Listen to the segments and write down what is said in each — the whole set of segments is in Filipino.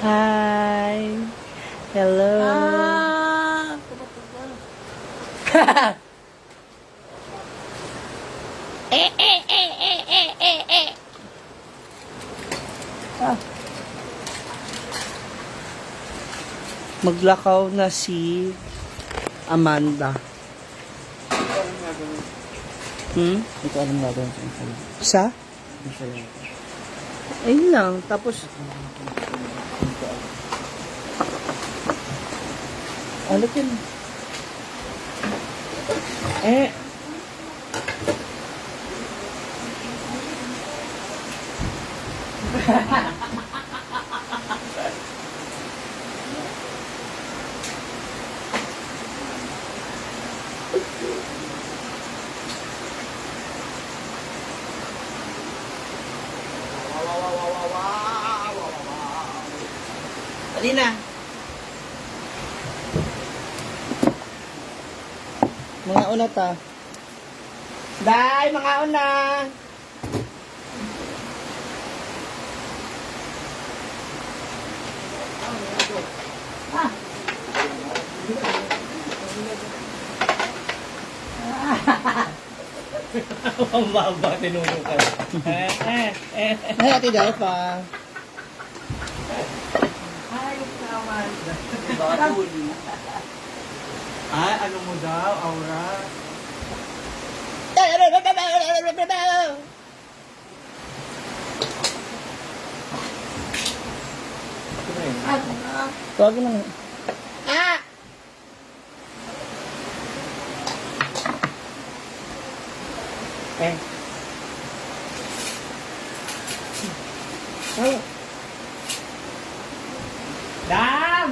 Hi. Hello. Ah! Ah. Maglakaw na si Amanda. Hmm? Ito gagawin sa isa? Sa? Lang. Ayun lang. Tapos, Ano yun? eh, Dali Mga una ta. Day, mga una. Ang baba, tinuro ka. Eh, eh, eh. Ay, ate Day pa. Ay, ano mo daw, aura? Ito na yun. Tawagin mo na. Ah! Eh, Ay, Dam!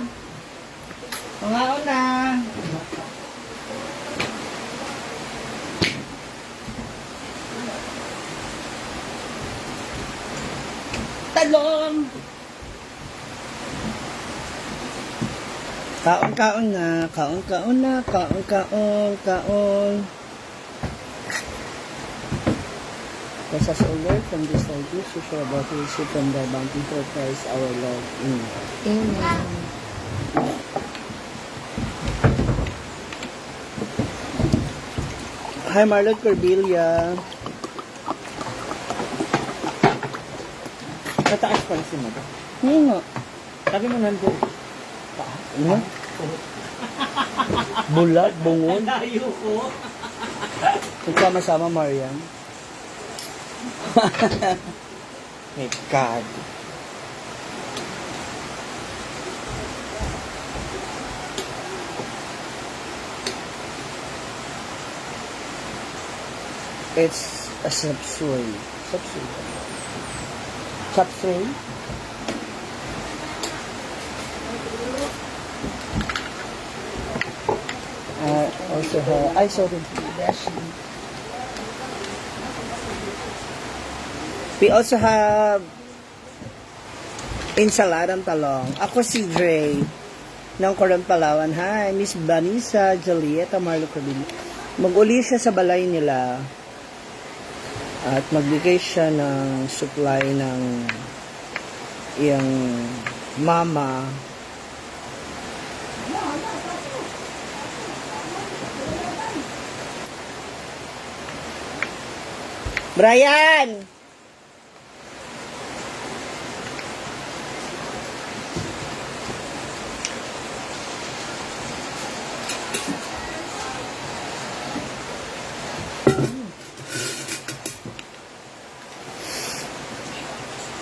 mga una. Talong! Kaon-kaon na, kaon-kaon na, kaon-kaon, kaon. Let us all learn from this language to share about the receive from the bounty for Christ our Lord. Amen. Amen. Hi, Marlon Corbilia. Tataas pala si Mada. Hindi nga. Sabi mo nandun. Ano? Bulag, bungon. Layo ko. Nagsama-sama, Marian. My God. It's a subsoy. Subsoy. Subsoy? Uh, also have, I saw the dashi. We also have ensaladang talong. Ako si Dre ng Coron Palawan. Hi, Miss Vanessa Julieta Marlo Corbin. Mag-uli siya sa balay nila at magbigay siya ng supply ng iyang mama Brian!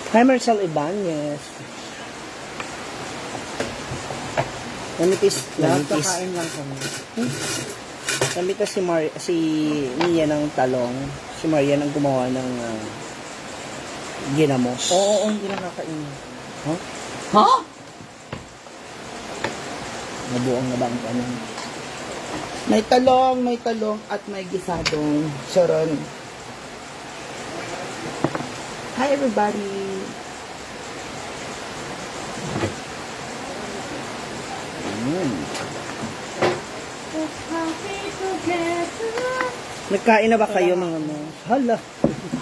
Hi, Marcel Ibanez. Namitis, namitis. Kakain lang kami. Namitis si Mar si Mia ng talong. Si Marian ang gumawa ng uh, ginamos. Oo, oo, hindi na kakain. Huh? Ha? Nabuang na ba ang tanong? May talong, may talong at may gisadong sharon. Hi everybody. Mm. Nagkain na ba kayo mga mo? Hala.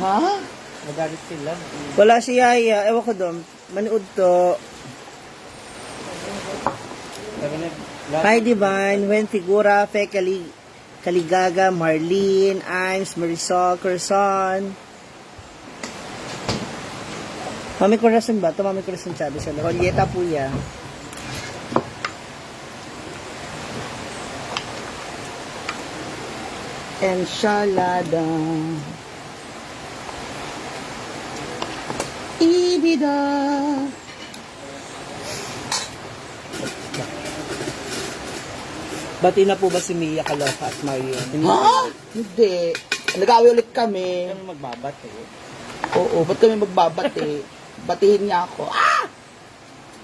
Ha? Nagalit sila. Wala si Yaya. Ewan ko doon. Manood to. Hi Divine, Wen Figura, Fe Kalig Kaligaga, Marlene, Imes, Marisol, Curson. Mami Corazon ba? Ito Mami Corazon Chavez. Rolleta po yan. Enchilada. Ibida. Bati na po ba si Mia Kaloka at Marian? Ha? Hindi. Nag-away ulit kami. Kami magbabat eh. Oo, ba't kami magbabati? Batihin niya ako. Ah!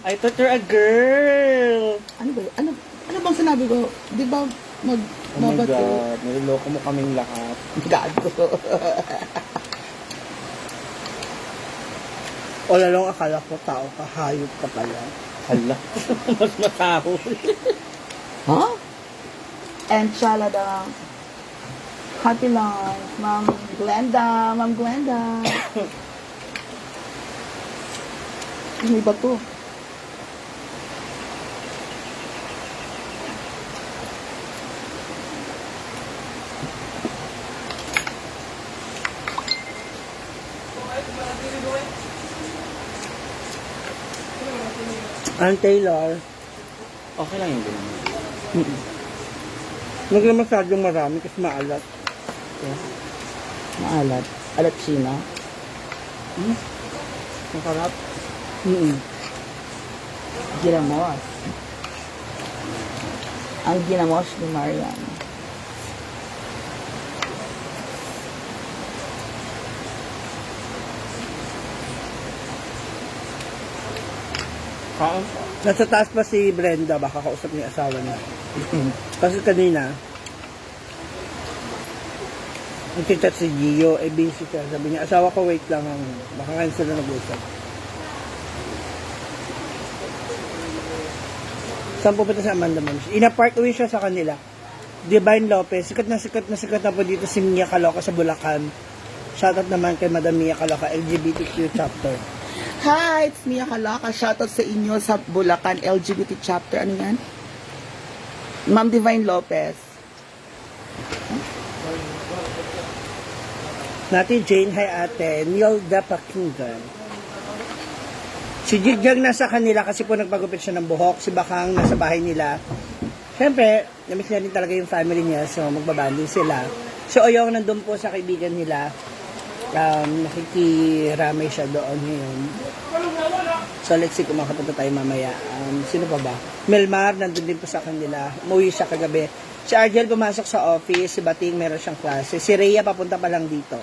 I thought you're a girl! Ano ba? Ano, ano bang sinabi ko? Di ba mag Oh my mabati? God, niloloko mo kaming lahat. Gago. O lalong akala ko tao ka, hayop ka pala. Hala. Mas mataho. ha? Enchilada. Happy lunch. Ma'am Glenda. Ma'am Glenda. Ano ba to? Ang Taylor, Okay lang yung ganun. huwag na masyadong marami kasi maalat. Maalat. Alat China. Masarap. Mm Ginamos. Ang ginamos ni Marian. Kaan? Nasa taas pa si Brenda, baka kausap niya asawa niya. Kasi kanina, chat si Gio, eh busy siya. Sabi niya, asawa ko wait lang, ang, baka ngayon sila nag-usap. Saan pupunta si Amanda Mams? Ina-park away siya sa kanila. Divine Lopez, sikat na sikat na sikat na po dito si Mia Kaloka sa Bulacan. Shoutout naman kay Madam Mia Kaloka, LGBTQ chapter. Hi, it's Mia Kalaka. Shoutout sa inyo sa Bulacan LGBT chapter. Ano yan? Ma'am Divine Lopez. Nati Jane, hi ate. Neil Dapakinggan. Si Jigjag nasa kanila kasi po nagpagupit siya ng buhok. Si Bakang nasa bahay nila. Siyempre, namiss niya rin talaga yung family niya. So, magbabanding sila. Si Oyong nandun po sa kaibigan nila. Um, nakikiramay siya doon ngayon. So, let's see kung makapunta tayo mamaya. Um, sino pa ba? Melmar, nandun din po sa kanila. Umuwi siya kagabi. Si Argel pumasok sa office. Si Bating meron siyang klase. Si Rhea papunta pa lang dito.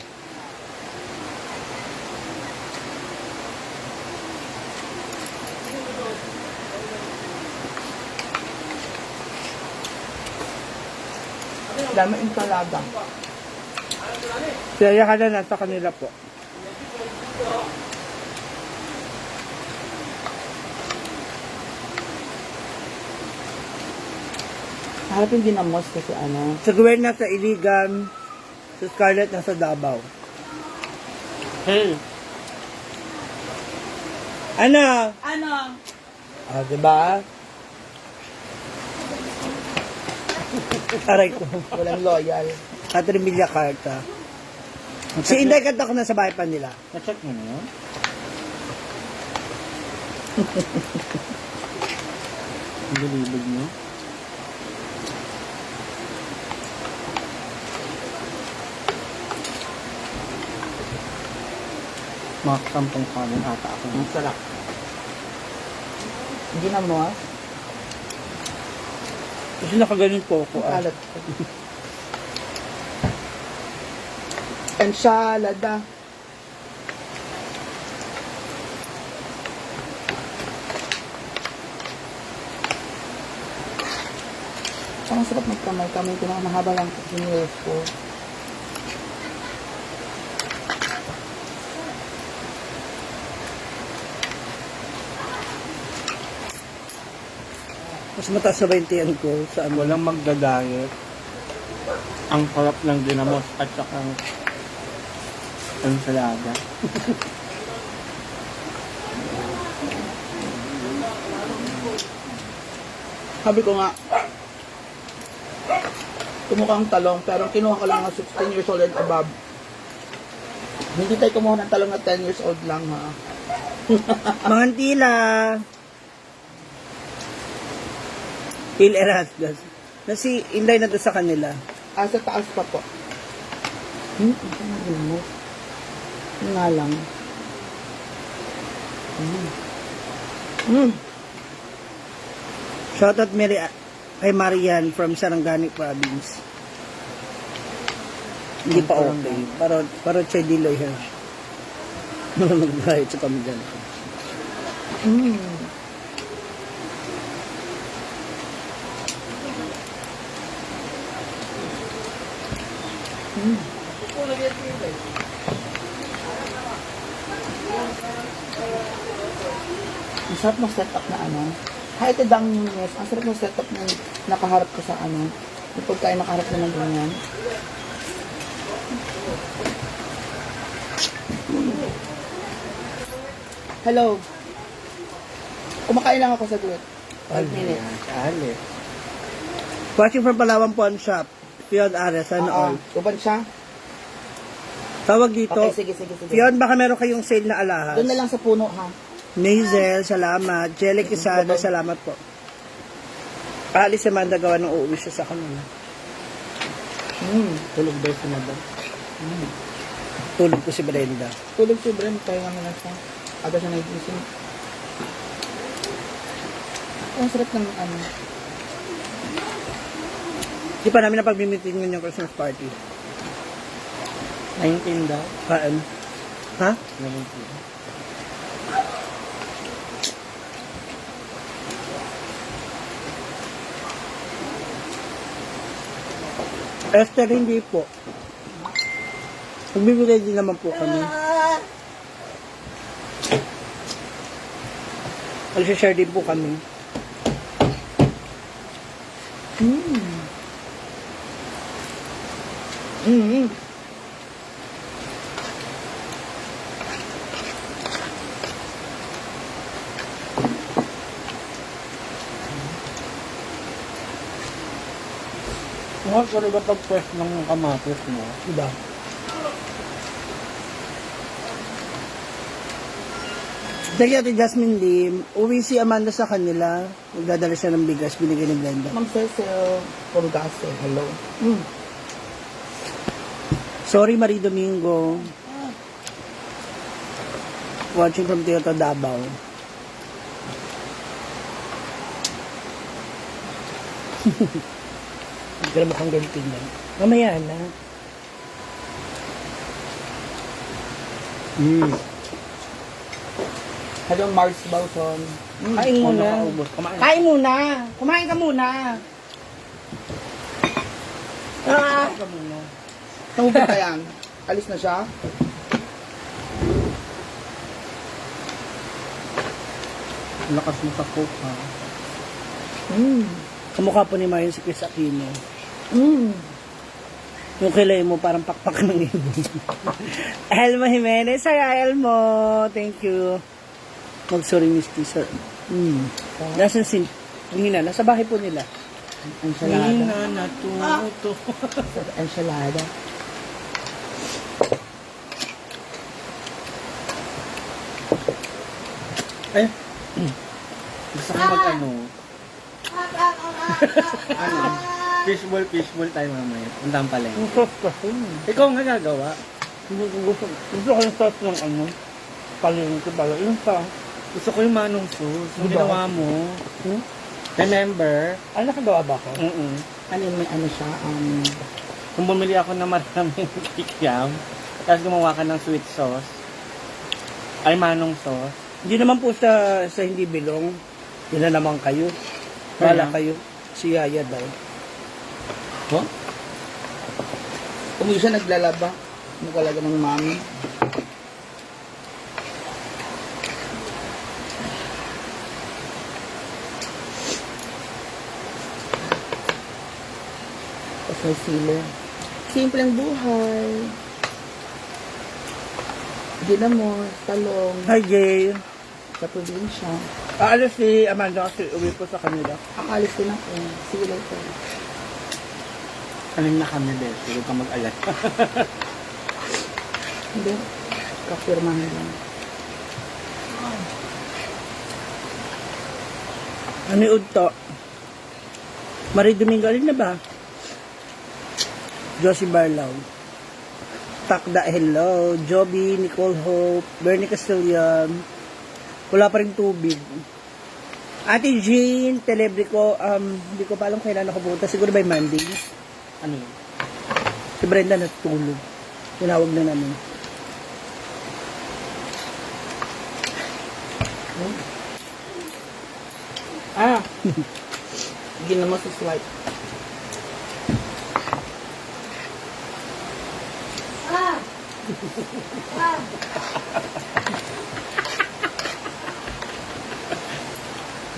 Dami yung talaga. Si Rhea ka na nasa kanila po. Harap yung ginamos kasi ano. Sa Gwen nasa Iligan. Si Scarlett nasa Davao. Hey, Ano? Ano? Ah, di ba? Aray ko. Walang loyal. Catherine Villa Carta. Si Inday Kanta ko nasa bahay pa nila. na-check mo na yun? Ang bilibig mo. Mga kampong kanin ata ako. Ang sarap. Ginamos. Kasi nakaganon po ako. Ah. Alat. Enchilada. Ang sarap magkamay-kamay ko na mahaba lang sinilas ko. Mas mataas sa 20 yan ko sa ano. Walang magdadayet. Ang sarap ng dinamos at saka ang ensalada. Sabi ko nga, Kumukhang talong, pero ang kinuha ko lang ng 16 years old and above. Hindi tayo kumuha ng talong na 10 years old lang, ha? Mga tila. Il Erasmus. Nasi, inday na sa kanila. Ah, sa taas pa po. Hmm? Yun nga lang. Mm. Shoutout Mary, kay Marian from Sarangani Province. Hindi pa okay. Pero, pero Che Diloy ha. Mag-riot sa kami dyan. Mm. Ang sarap ng setup na ano. Kahit dang news, ang sarap ng setup na nakaharap ko sa ano. Yung pagkain nakaharap na ng ganyan. Hello. Kumakain lang ako sa group. 5 minutes. Ali. Watching from Palawan Pawn Shop. Fion Ares, ano all. Uban siya? Tawag dito. Okay, sige, sige, sige. Fion, baka meron kayong sale na alahas. Doon na lang sa puno, ha? Mazel, salamat. Jelly Quesada, salamat po. Aalis si Amanda gawa ng uuwi siya sa kanila. Hmm. Tulog ba yung madam? Tulog ko si Brenda. Tulog si Bren, kaya nga lang siya. Aga siya nagising. Ang sarap ng ano. Di pa namin napag-meeting yung Christmas party. 19 daw. Kaan? Ha? 19. Esther, hindi po. Magbibigay din naman po kami. Mag-share din po kami. Mm-hmm. Mga talaga pag fresh ng kamatis mo. Diba? Thank you, Ate Jasmine Lim. Uwi si Amanda sa kanila. Magdadala siya ng bigas. Binigay ni Glenda. Ma'am Cecil Purgase, hello. Mm. Sorry, Marie Domingo. Watching from Toyota Davao. Hindi ka na mukhang ganito yan. Mamaya na. Mm. Hello Mars Bauton. Kain Kung muna. Kumain. Kain muna. Kumain ka muna. Ah! ka muna. Tumubo ka yan. Alis na siya? Lakas mo sa coke ha. Mm. Kamukha po ni Marion si Chris Aquino. Mm. Yung kilay mo parang pakpak ng ibon. Elmo Jimenez. Hi, Elmo. Thank you. Mag-sorry, Misty, sir. Mm. Nasaan si... Hina, nasa bahay po nila. Enchilada. Hina na tuto. Enchilada. Eh. Gusto ko mag ano. Ano? Fishball, fishball tayo mamaya. Yun. Ang sauce kasi. Ikaw nga gagawa. Hindi ko gusto. Gusto ko yung sauce ng ano. Palingki pala. Yung sa... Gusto ko yung manong sauce. Yung Diba? ginawa mo. Hmm? Remember? Ay, nakagawa ba ako? Mm Ano may ano siya? Um, Kung bumili ako ng maraming kikiam, tapos gumawa ka ng sweet sauce, ay manong sauce, Hindi naman po sa, sa hindi bilong. Yun na naman kayo. Bala Kaya? kayo. Si Yaya daw. Huh? Kung siya naglalaba, ano talaga ng mami? Tapos may silo. Simpleng buhay. Ginamos, talong, Hi, Jay. sa probinsya. Aalis si Amanda kasi uwi po sa kanila. Akalis din ako. See you later. Alam na kami, Bessie. Huwag kang mag-alala. Hindi. Kapirmahan lang. Ano yung udto? Marie Domingo, alin na ba? Josie Barlaw. Takda, hello. Joby, Nicole Hope, Bernie Castillan. Wala pa rin tubig. Ate Jean, Telebrico, um, hindi ko pa alam kailan ako pupunta. Siguro by Monday. Ano yun? Si Brenda natutulog. Tinawag na namin. Ah! Hindi na masuswipe.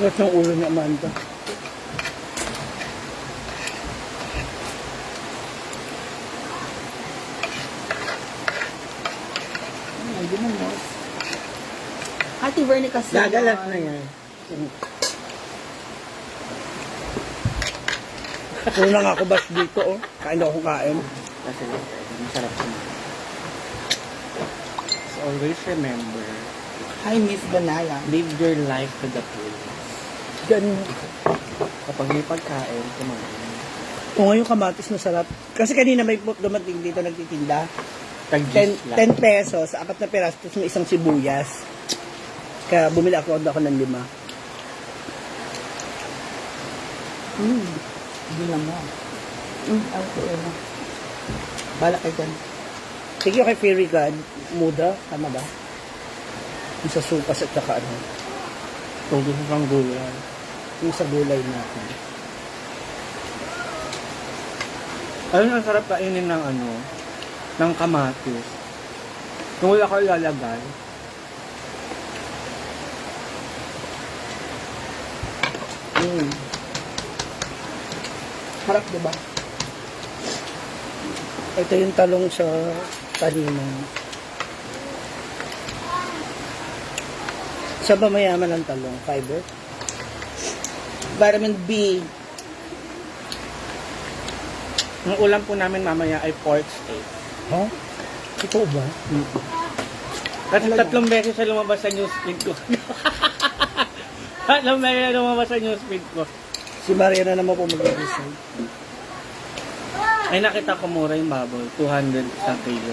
Lahat ng ulo ni Amanda. Hindi na mo. Ate Vernie kasi. Gagalat na yan. Una nga ako bas dito, oh. Kain ako kain. Kasi masarap siya. So always remember, Hi, Miss Banaya. live your life to the full. Ganun. Kapag may pagkain, kumain. Kung ngayon kamatis masarap. Kasi kanina may dumating dito nagtitinda. Tag 10, lang. 10 pesos, apat na peraso, tapos may isang sibuyas. Kaya bumili ako, ako ng lima. Hmm. Hindi mo. Hmm, ako ko na. Bala kayo dyan. Sige, kay Fairy God, muda, tama ba? Yung sa supas at saka ano, Tugo sa pang gulay. yung sa gulay natin. Ayun, ang sarap kainin ng ano, ng kamatis. Kung wala ka ilalagay, Hmm. Harap, di ba? Ito yung talong sa taliman. Sa ba mayaman ang talong? Fiber? Vitamin B. ang ulam po namin mamaya ay pork steak. Ha? Ito ba? Kasi Talaga? tatlong beses siya lumabas sa newsfeed ko. tatlong beses siya lumabas sa newsfeed ko. Si Maria na naman po mag-decide. Ay nakita ko mura yung baboy, 200 sa kilo.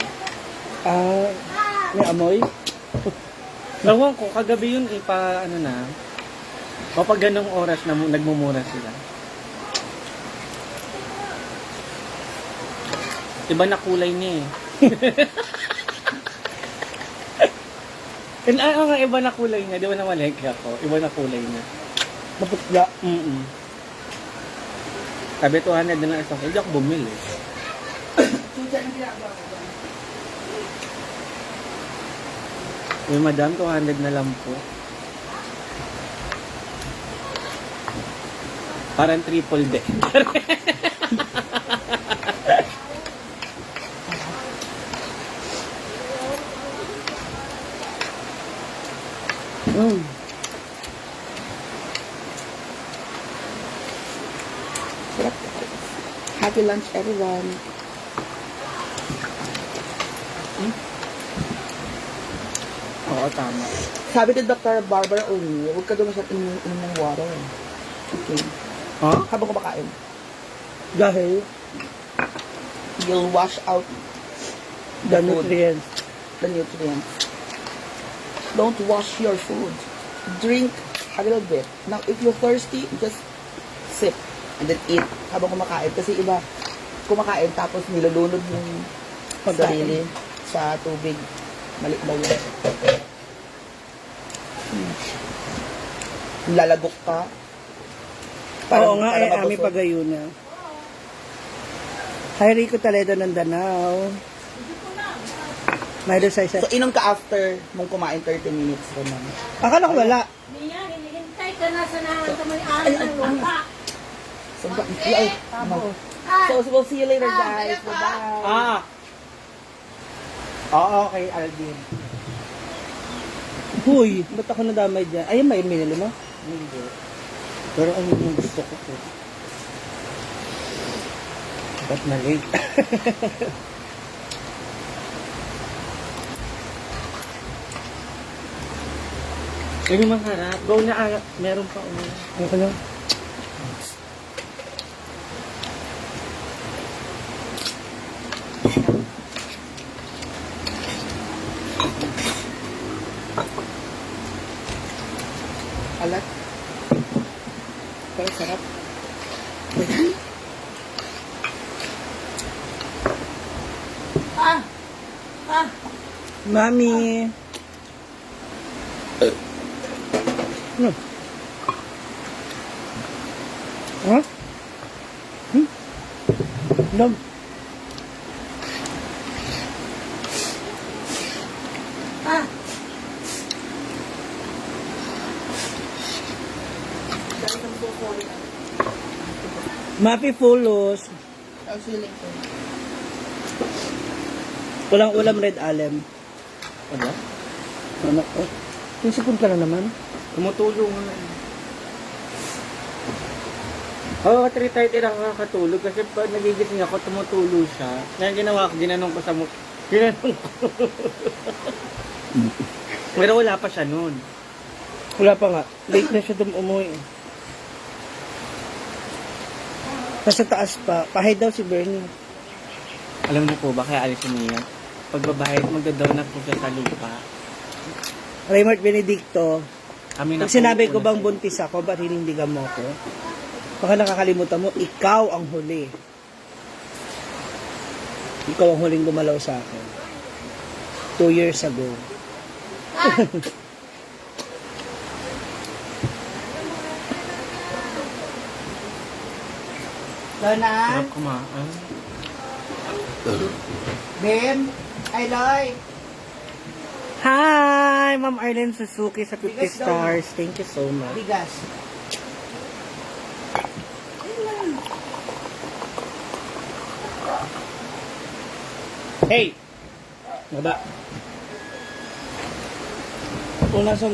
Ah, may amoy? Ewan ko, kagabi yun ipa, ano na, kapag ganong oras na mu- nagmumura sila. Iba na kulay niya eh. And ano nga iba na kulay niya, di ba na malengke ako? Iba na kulay niya. Maputla. Mm Sabi 200 na lang isang, hindi ako bumili. Uy, madam, 200 na lang po. Parang triple deck. Mm. Sarap. Happy lunch, everyone. Oo, tama. Sabi ni Dr. Barbara O'Neill, huwag ka doon masyadong inom ng water. Okay. Ha? Habang kumakain, Dahil, you'll wash out the food. nutrients. the nutrients. Don't wash your food. Drink a little bit. Now, if you're thirsty, just sip and then eat habang kumakain. Kasi iba, kumakain tapos nilulunod yung Pagkain. sarili sa tubig. Mali daw yun. Hmm. Lalagok ka. Oo nga, eh, mabusog. ami pagayuna. Hi, Rico Toledo ng Danao. May sa isa. So, inom ka after mong kumain 30 minutes. Ganun. Akala ko wala. Niya, hinihintay ka na sa nangan ka may ari ng lupa. So, ba- ay, ano. so, we'll see you later, guys. Bye-bye. Ah! Oo, okay, Alvin. Huy, ba't ako nadamay dyan? Ay, may minili mo? Hindi. Pero ano yung gusto ko po? Ba't malig? Hindi masarap. Go na ala. Meron pa ulit. Ano ka lang? Alat. Pero sarap. Ah! Ah! Mami! Ano? Dam. Ah! Mapi. Ang ko. Walang ulam red alem. Ano? Ano? Oh. Yung ka na naman. Tumutulong nga. Oo, oh, 3.30 lang nakakatulog kasi pag nagigising ako, tumutulo siya. Kaya ginawa ko, ginanong ko sa mukha. Ginanong ko. Pero wala pa siya nun. Wala pa nga. Late na siya dum umuwi. Nasa taas pa. Pahay daw si Bernie. Alam niyo po ba kaya alis niya? Pagbabayad, magdadonut po siya sa lupa. Raymart Benedicto. Kami na Pag sinabi ko bang buntis ako, ba't hinindigan mo ako? Baka nakakalimutan mo, ikaw ang huli. Ikaw ang huling gumalaw sa akin. Two years ago. sila. Lona? Sarap kumaan. Bem? Ay, Loy? Hi! Ma'am Arlene Suzuki sa 50 Bigas daw. stars. Thank you so much. Bigas. Hey! Baba. Una sa...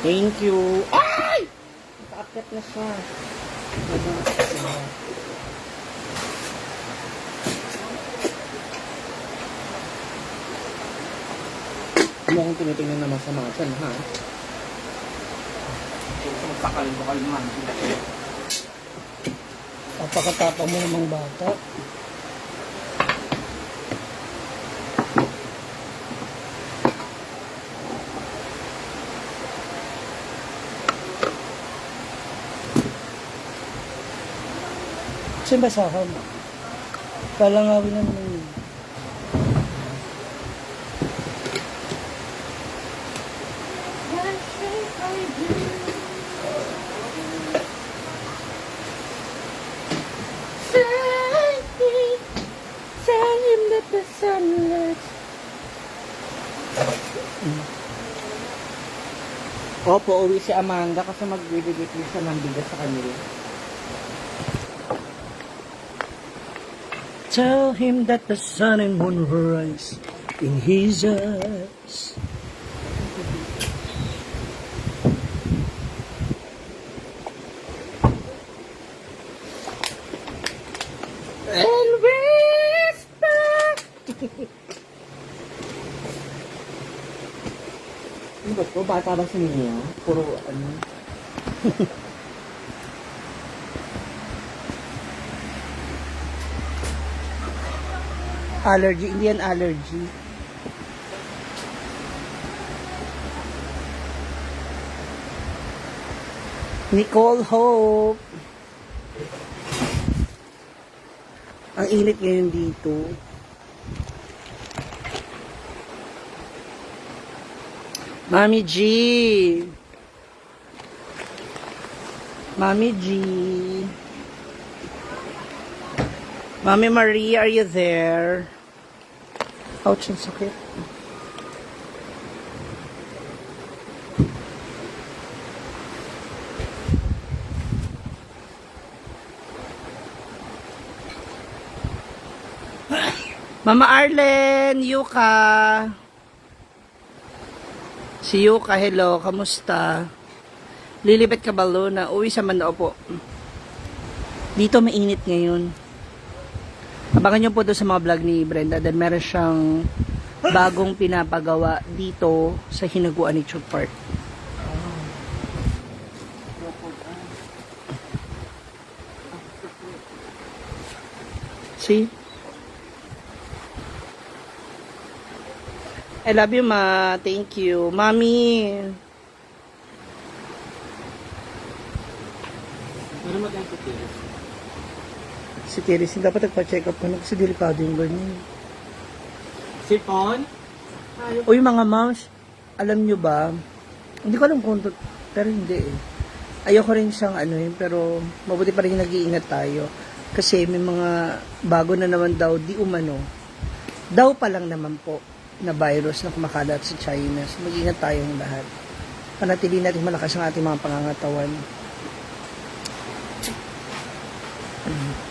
Thank you. Ay! Nakaakyat na siya. Ano akong tinitingnan naman sa mga chan, ha? Magkakal-bakal naman. Napakatapang mo namang bata. Kasi basahan. Palangawin na naman yun. Opo, uwi si Amanda kasi magbibigay siya ng bigas sa kanila. Tell him that the sun and moon will rise in his eyes. And whisper! ano ba to? Bata ba si Mia? Puro ano? Allergy, Indian allergy. Nicole Hope. Ang init ngayon dito. Mami G. Mami G. Mami Marie, are you there? Ouch, ang sakit. Mama Arlen, Yuka. Si Yuka, hello, kamusta? Lilibet ka ba, Luna? Uwi sa Manao po. Dito mainit ngayon. Abangan nyo po to sa mga vlog ni Brenda. Then meron siyang bagong pinapagawa dito sa Hinaguan Nature Park. See? I love you, ma. Thank you. Mami. Ano mag-ang titilis? Si Teres, dapat nagpa-check up ka na kasi delikado yung ganyan. Sipon? Uy, mga moms, alam nyo ba, hindi ko alam kung to, pero hindi eh. Ayoko rin siyang ano yun, pero mabuti pa rin nag-iingat tayo. Kasi may mga bago na naman daw, di umano. Daw pa lang naman po na virus na kumakalat sa China. So, mag-ingat tayong lahat. Panatili natin malakas ang ating mga pangangatawan. Mm.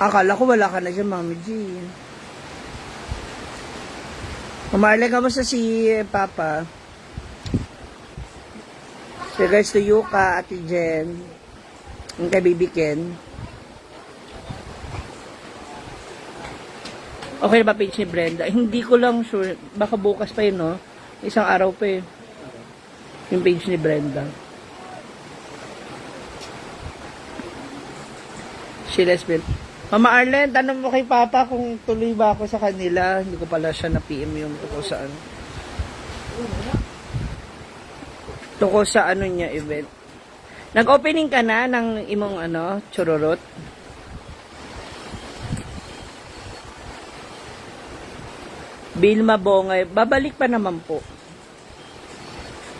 Akala ko wala ka na dyan, Mami G. Umarle, kamusta si Papa? Regards to Yuka, Ate Jen, yung kay Ken. Okay na ba page ni Brenda? Hindi ko lang sure. Baka bukas pa yun, no? Isang araw pa yun. Yung page ni Brenda. Si Lesbian. Mama Arlen, tanong mo kay Papa kung tuloy ba ako sa kanila. Hindi ko pala siya na-PM yung tungkol sa ano. Tungkol sa ano niya event. Nag-opening ka na ng imong ano, chururot? Bilma Bongay, babalik pa naman po.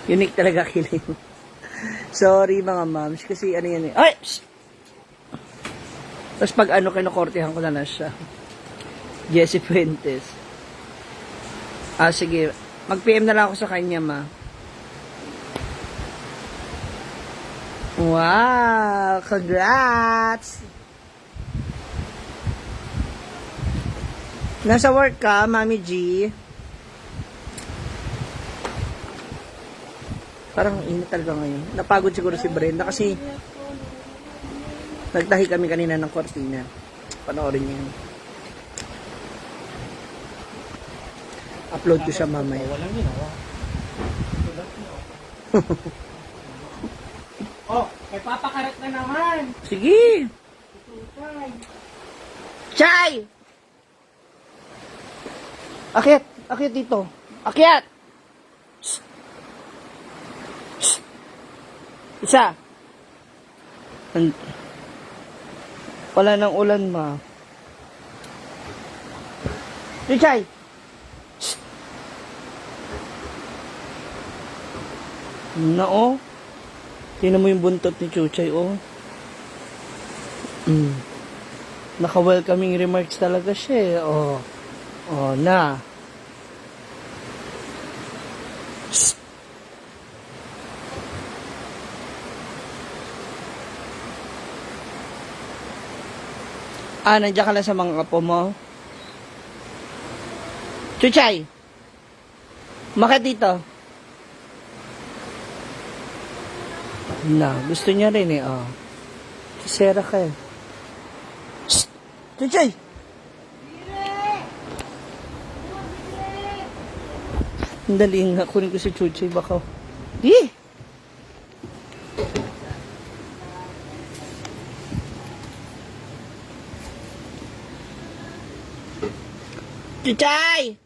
Unique talaga kiling. Sorry mga moms, kasi ano yan eh. Ay! Shh! Tapos pag ano, kinukortehan ko na na siya. Jessie Fuentes. Ah, sige. Mag-PM na lang ako sa kanya, ma. Wow! Congrats! Nasa work ka, Mami G? Parang init talaga ngayon. Napagod siguro si Brenda kasi nagtahi kami kanina ng kortina. Panoorin niyo yun. Upload ko siya mamaya. Walang ginawa. oh, kay Papa Karat na naman. Sige! Chay! Akyat! Akyat dito! Akyat! Isa! An- Wala nang ulan, ma. Shh! Na, oh. Tingnan mo yung buntot ni Chuchay, oh. Mm. Naka-welcoming remarks talaga siya, eh. Oh. Oh, na. Ah, nandiyan ka lang sa mga kapo mo? Chuchay! Makit dito. Na, gusto niya rin eh, oh. Kisera ka eh. Shh! Chuchay! Dali nga, kunin ko si Chuchay, baka. Di! Chuchay!